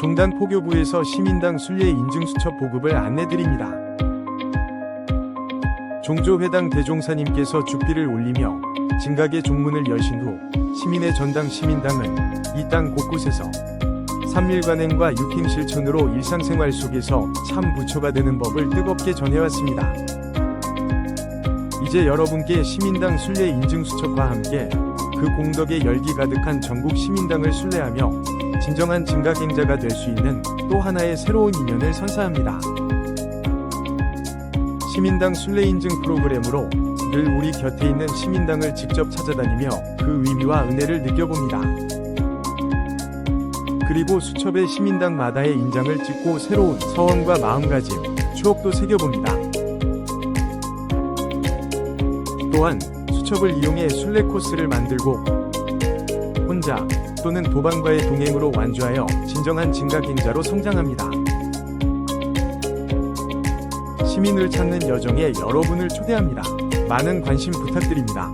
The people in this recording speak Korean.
분당 포교부에서 시민당 순례 인증 수첩 보급을 안내드립니다. 종조회당 대종사님께서 죽비를 올리며 진각의 종문을 여신 후 시민의 전당 시민당은 이 땅 곳곳에서 삼밀관행과 육행 실천으로 일상생활 속에서 참 부처가 되는 법을 뜨겁게 전해왔습니다. 이제 여러분께 시민당 순례 인증 수첩과 함께 그 공덕에 열기 가득한 전국 시민당을 순례하며 진정한 증각행자가 될 수 있는 또 하나의 새로운 인연을 선사합니다. 시민당 순례 인증 프로그램으로 늘 우리 곁에 있는 시민당을 직접 찾아다니며 그 의미와 은혜를 느껴봅니다. 그리고 수첩에 시민당마다의 인장을 찍고 새로운 서원과 마음가짐, 추억도 새겨봅니다. 또한 수첩을 이용해 순례 코스를 만들고 혼자 또는 도반과의 동행으로 완주하여 진정한 진각행자로 성장합니다. 시민을 찾는 여정에 여러분을 초대합니다. 많은 관심 부탁드립니다.